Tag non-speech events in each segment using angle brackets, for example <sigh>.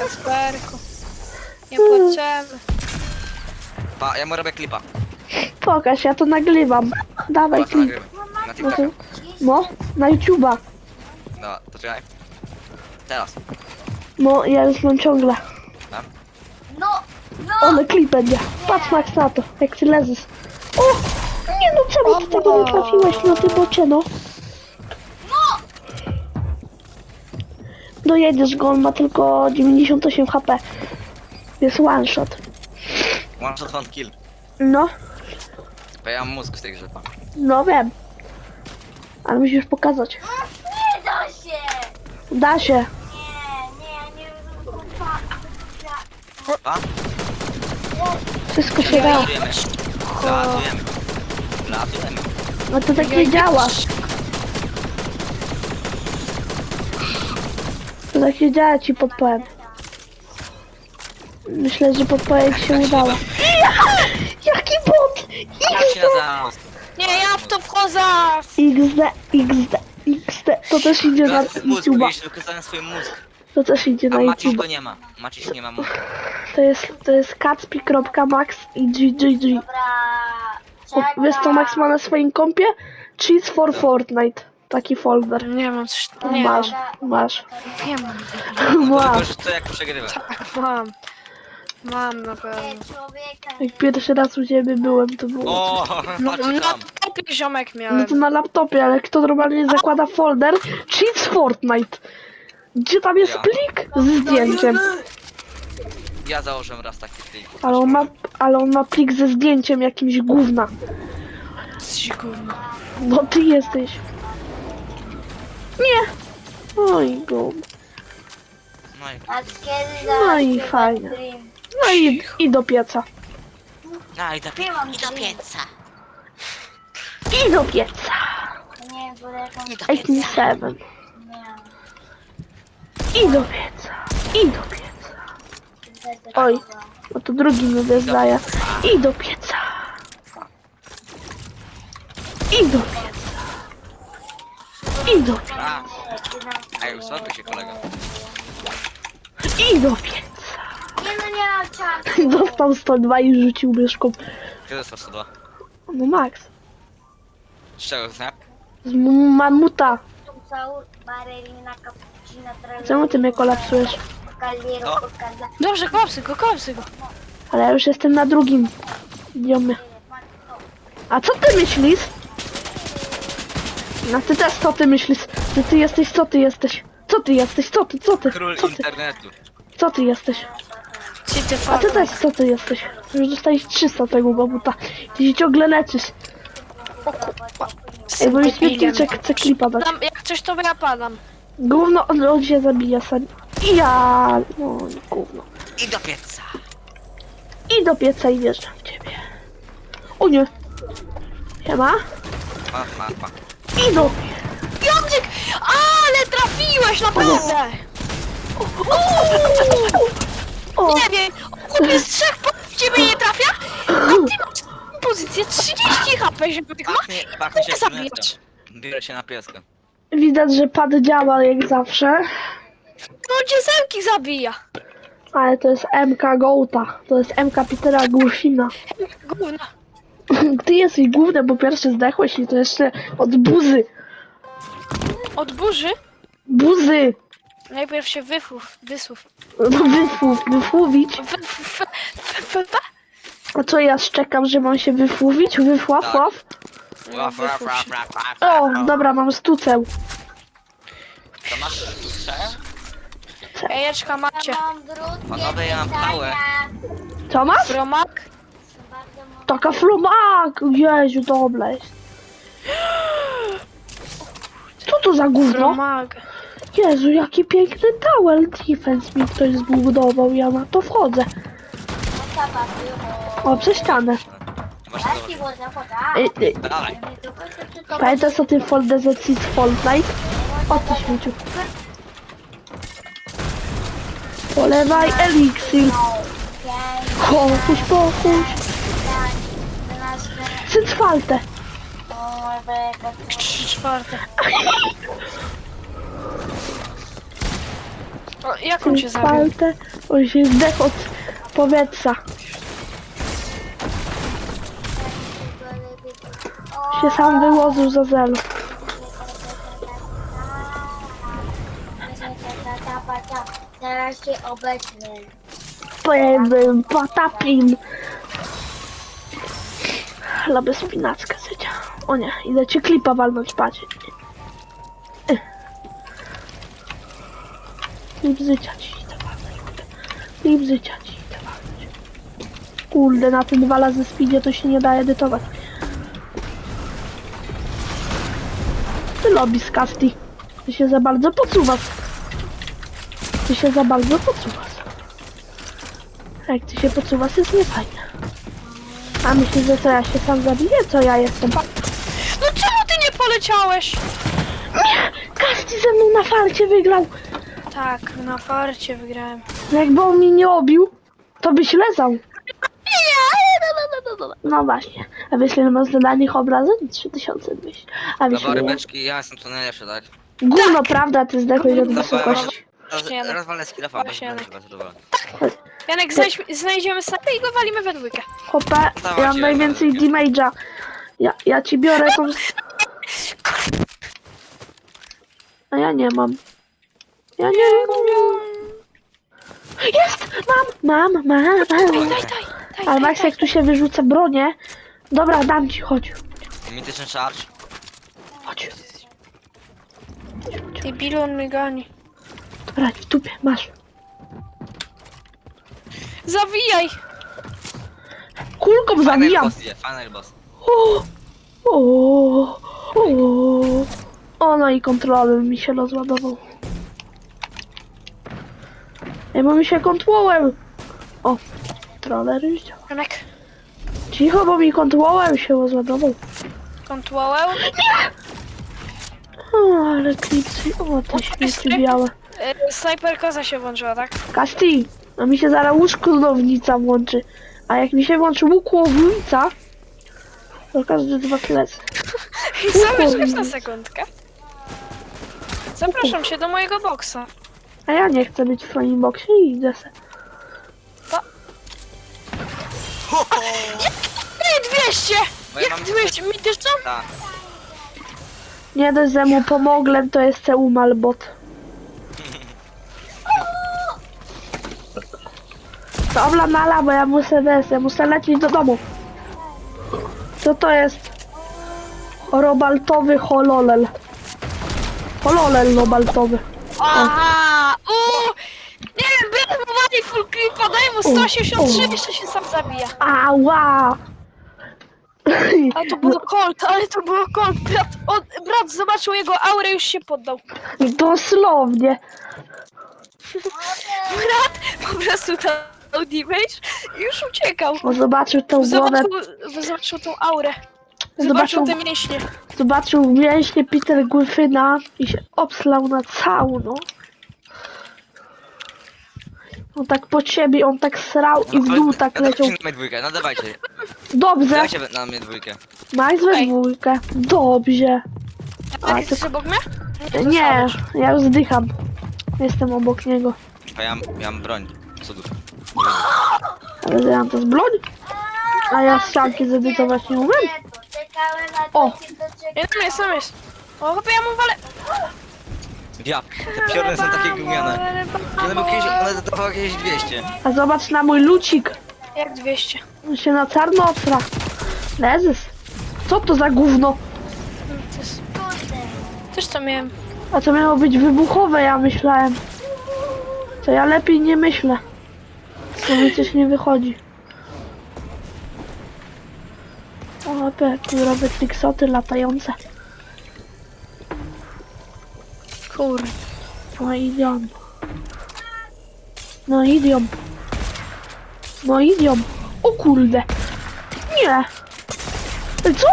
Kasperku. Niepotrzebny. Pa, ja mu robię klipa. Pokaż, ja to nagrywam. Dawaj Pa, to klip. nagrywam. Na No, TikToka. to, no na YouTube'a. No, to czekaj. Teraz. No, ja już mam ciągle. Tam. No, no, Ale klip będzie. Patrz Max na to, jak ty leżysz. O! Nie no, czemu ty tego nie trafiłeś na tym bocie, no? Dojedziesz go, on ma tylko 98 HP. Jest one shot. One shot one kill. No, Bo ja mam mózg w tej grze. pa. no wiem. Ale musisz pokazać. nie da się. Da się. Nie, nie, nie wiem, Pa, Wszystko się da. latujemy. Latujemy. Latujemy. No to tak nie działa. To tak nie działa, ci podpowiem. Myślę, że podpowiedź się udała. Jaki bot! Jak się nazywa? Nie, ja w to wchodzę! XD, XD, XD. To też idzie na Mózg, mózg, YouTube'a. widzisz, wykorzystałem swój mózg. To też idzie A na Maciś YouTube. go nie ma. Maciś nie ma mózgu. To jest, to jest kacpi.max i GGG. Dobra. O, Wiesz co Max ma na swoim kompie? Cheats for Fortnite. Taki folder. Nie mam coś... Nie Masz, mam. masz. Nie mam. <laughs> No to Masz. jak przegrywa. Tak, mam. Mam na pewno. Człowieka. Jak pierwszy raz u ciebie byłem, to było. O, No, patrz na tam. topie ziomek No miałem. to na laptopie, ale kto normalnie zakłada folder Cheats Fortnite? Gdzie tam jest Ja. plik z zdjęciem? Ja założę raz taki plik. Ale on ma, ale on ma plik ze zdjęciem jakimś gówna. Jesteś gówno. No ty jesteś. Nie. Oj, gum. No i, A kiedy No i fajnie. No i, i do pieca. a, i, do, pie- i do pieca. I do pieca. Nie, bo jaką... 87. Nie. I do pieca. I do pieca. Oj. No to drugi mi wyzdaje. I do pieca. I do pieca. Pieca. A, a już sobie się kolega. I do pieca. Nie no, nie mam czasu. <laughs> Dostał 102 i rzucił myszką. Kiedy jest 102? No Max. Z czego snap? Z mamuta. Saur, ballerina, cappuccina, tralala, Czemu ty mnie kolapsujesz? No. Dobrze, kopsy go, kopsy go. Ale ja już jestem na drugim. Idziemy. A co ty myślisz? No ty też co ty myślisz? Ty, ty jesteś, co ty jesteś? Co ty jesteś? Co ty, co ty? Król Co ty, internetu. co ty jesteś? A ty też co ty jesteś? Już dostałeś 300 tego babuta. Ty się ciągle leczysz. Ej, bo już nie chcę klipa dać. Tam, jak coś to ja padam. Gówno, on, on się zabija sam. I ja... No, gówno. I do pieca. I do pieca i wjeżdżam w ciebie. O nie. Siema. Pa, pa, pa. I do... Piotrek! Ale trafiłeś naprawdę! O, Nie wiem, chłopie z trzech po ciebie nie trafia, a ty masz pozycję 30 HP, żeby tych ma Pachnie, pachnie się zabijać. Biorę się na pieska. widać, że pad działa jak zawsze. No cię zemki zabija. Ale to jest MK Gołta. To jest MK Petera Głusina. Gówno. <laughs> Ty jesteś główny, bo pierwszy zdechłeś i to jeszcze od buzy. Od burzy Buzy! najpierw się wyfów, wysłów. No wyfłów, wyfłowić. Wy- wy- wy- wy- wy- A co ja szczekam, że mam się wyfłowić? Wyfław, Tak. ław? Łaf, łaf, łaf, łaf, łaf, O, dobra, mam stuceł. To masz strzał? Jajeczka macie. Mam drut, Panowie, ja mam pałę. Co masz? Fromak? Taka flomak! Jezu, dobra jest. Co to za gówno? Fromak. Jezu, jaki piękny tower defense mi ktoś zbudował, ja na to wchodzę. O, przez ścianę. Masz to. Ej, ej, Dawaj. Pamiętasz o tym folderze Seed Fortnite? O ty śmieciu. Polewaj eliksir. Pochuś, pochuś. Trzy czwarte. Trzy czwarte. <laughs> O, jak on cię zabił? Paltę, on się zdechł od powietrza. Się sam wyłożył za zero. Zaraz się obecnę. Powiem, patapim. Lubię spinackę sycia. O nie, idę ci klipa walnąć, patrz. Eh. Klip życia ci idę walnąć. Klip życia ci idę walnąć. Kurde, na tym dwa razy speedzie to się nie da edytować. Ty lobby z Kasti. Ty się za bardzo podsuwasz. Ty się za bardzo podsuwasz. Jak ty się podsuwasz jest niefajne. A myślisz, że co ja się sam zabiję? Co ja jestem? No czemu ty nie poleciałeś? Nie! Kasti ze mną na farcie wygrał! Tak, na farcie wygrałem. Jakby on mnie nie obił, to byś lezał. No właśnie. A wiesz ile masz dla nich obrażeń? 3200. A wiesz Dobra, ile? rybeczki, ja jestem tu najlepszy, tak? Gówno, prawda? Ty zdechłeś od Dobra, wysokości. roz, Właśnie, rozwalę skilla Właśnie, bez rozwalę. Janek, znajdź, znajdziemy snajpę i go walimy we dwójkę. Chłopie, ja mam najwięcej damage'a. Ja, ja ci biorę jakąś... A ja nie mam. Ja nie mam. Jest! Mam! Mam, mam, mam. Daj, daj, daj, Ale daj, Max, daj. jak tu się wyrzuca bronię... Dobra, dam ci, chodź. Mityczny charge. Chodź. Ty Bilu, on mnie goni. Dobra, w tupie, masz. Zawijaj! Kulką Final zabijam. boss idzie, final boss. O, o, o. o, no i kontroler mi się rozładował. Ej, bo mi się kontroler... O, kontroler już działa. Cicho, bo mi kontroler się rozładował. kontrolę. O, ale klipsy, o, te śmieci białe. Y, Snajper koza się włączyła, tak? Kasti, a mi się zaraz łóżkownica włączy. A jak mi się włączy łukłownica, to każdy z was lecę. I zamierzesz na sekundkę. Zapraszam cię do mojego boksa. A ja nie chcę być w twoim boksie i idę se. Ej, 200! Bo ja Jak mam 200? Mi też tam? Tak. Nie dość, że mu pomogłem, to jeszcze umarł bot. Dobra, nala, bo ja muszę ja muszę lecieć do domu. Co to jest? Robaltowy hololel. Hololel robaltowy. Aha! Uuu! Nie wiem, byle mu wali full clipa, daj mu 183, o. jeszcze się sam zabija. Ała! Ale to było Colt, ale to było Colt. Brat, on, brat zobaczył jego aurę już się poddał. Dosłownie. Brat po prostu dał damage i już uciekał. On zobaczył tą głowę, Zobaczył, zobaczył tą aurę. Zobaczył zobaczył, te mięśnie. zobaczył mięśnie Peter Gryfyna i się obslał na całą, no. On tak po ciebie, on tak srał i w dół tak no, leciał. na mnie dwójkę, no dawajcie. Dobrze, Dawajcie na mnie dwójkę. Max we Ej. dwójkę. Dobrze. A ty jesteś obok mnie? Nie, ja już zdycham. Jestem obok niego. A ja, ja mam broń. Ale ja mam to z broń. A ja ścianki zedytować nie umiem. Czekałem na O. to. Ja tam jest, tam jest. O, chłopie, ja mu walę. Ja, te piorny są takie gumiane. One były kiedyś, one dawały jakieś 200. A zobacz na mój lucik. Jak 200. On się na czarno otra. Lezys. Co to za gówno? To. Też to miałem. A to miało być wybuchowe, ja myślałem. To ja lepiej nie myślę. To mi coś nie wychodzi. O, opie, tu robię triksoty latające. Kur. No idiom. No idiom. No idiom. O kurde. Nie. Co?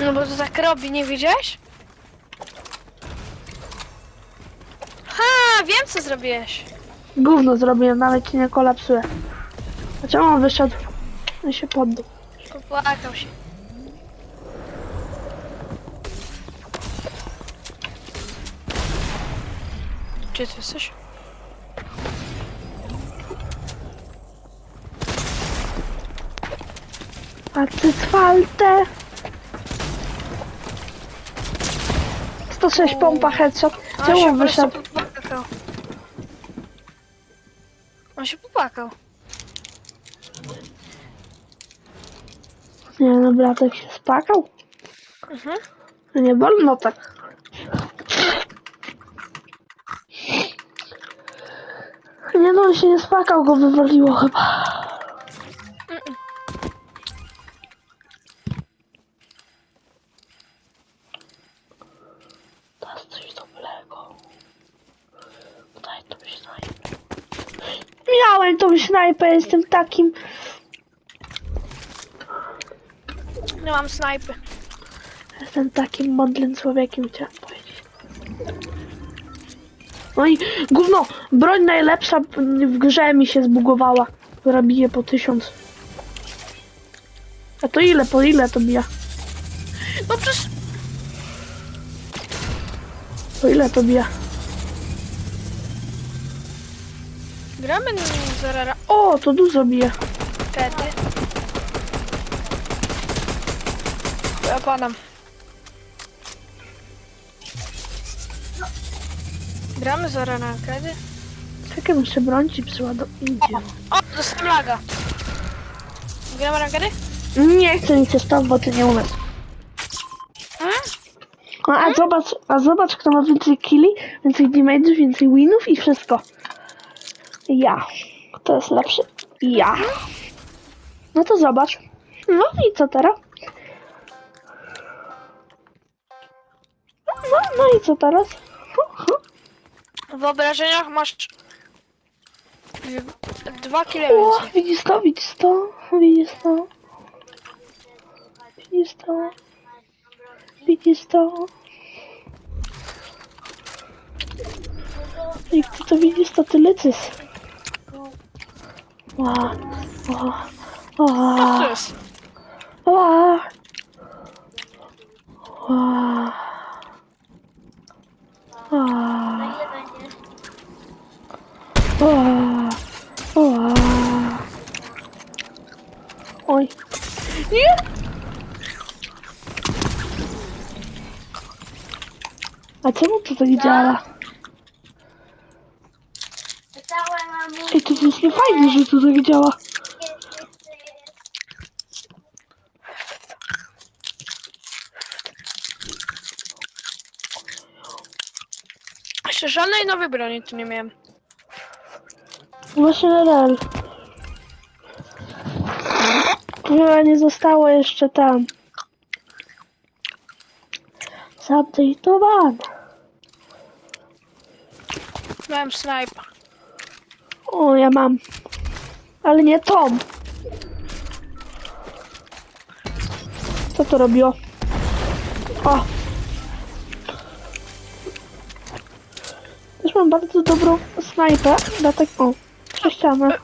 No bo to tak robi, nie widziałeś? Ha, wiem co zrobiłeś. Gówno zrobiłem, nawet ci nie kolapsuje. A czemu on wyszedł? On się poddał. Popłakał się. Gdzie ty jesteś? A ty cwalte! 106 pompa headshot. Czemu wyszedł? Popłakał. Nie no, bratek się spakał. Mhm. No Nie wolno tak. Nie no, on się nie spakał, go wywaliło chyba. Teraz coś dobrego. Daj tą snajpę. Miałem tą snajpę, jestem takim... Nie mam snajpy. Jestem takim mądrym człowiekiem, chciałem powiedzieć. No i gówno, broń najlepsza w grze mi się zbugowała, która bije po tysiąc. A to ile, po ile to bije? No przecież... Po ile to bije? Gramy zaraz O, to dużo bije. kiedy. Ja padam. Gramy zaraz na kiedy? Czekaj, muszę broń ci przyładować. Idzie. O, dostałem laga. Gramy na kiedy? Nie chcę nic stąd, bo ty nie umiesz. Hmm? No, a zobacz, a zobacz, kto ma więcej killi, więcej damage'ów, więcej winów i wszystko. Ja. Kto jest lepszy? Ja. No to zobacz. No i co teraz? No, no i co teraz? W wyobrażeniach masz... Dwa kile O, więcej. widzisz to, widzisz to, widzisz to. Widzisz to. Widzisz to. Jak ty to widzisz, to ty lecysz. Ła, ła, Co ła, to jest? ła. Ła. Ła. Ile będzie? Ła. Ła. Oj. Nie! A czemu to tak działa? Całe mam Ej, to jest niefajne, że to tak działa. Jeszcze żadnej nowej broni tu nie miałem. Właśnie nadal. Chyba nie zostało jeszcze tam. Zupdate'owane. Miałem snipe. O, ja mam. Ale nie Tom. Co to robiło? O. Też mam bardzo dobrą snajpę. Dlatego... O, prześcianę.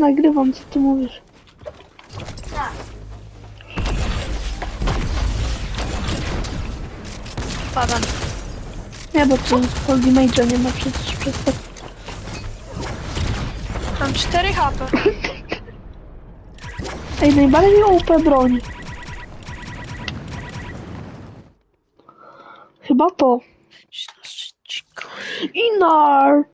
Nagrywam, co ty mówisz? Padam. Nie, bo tu Holy Major nie ma przecież przez to. Mam 4 HP. <laughs> Ej, najbardziej OP broń. Chyba to. Inar!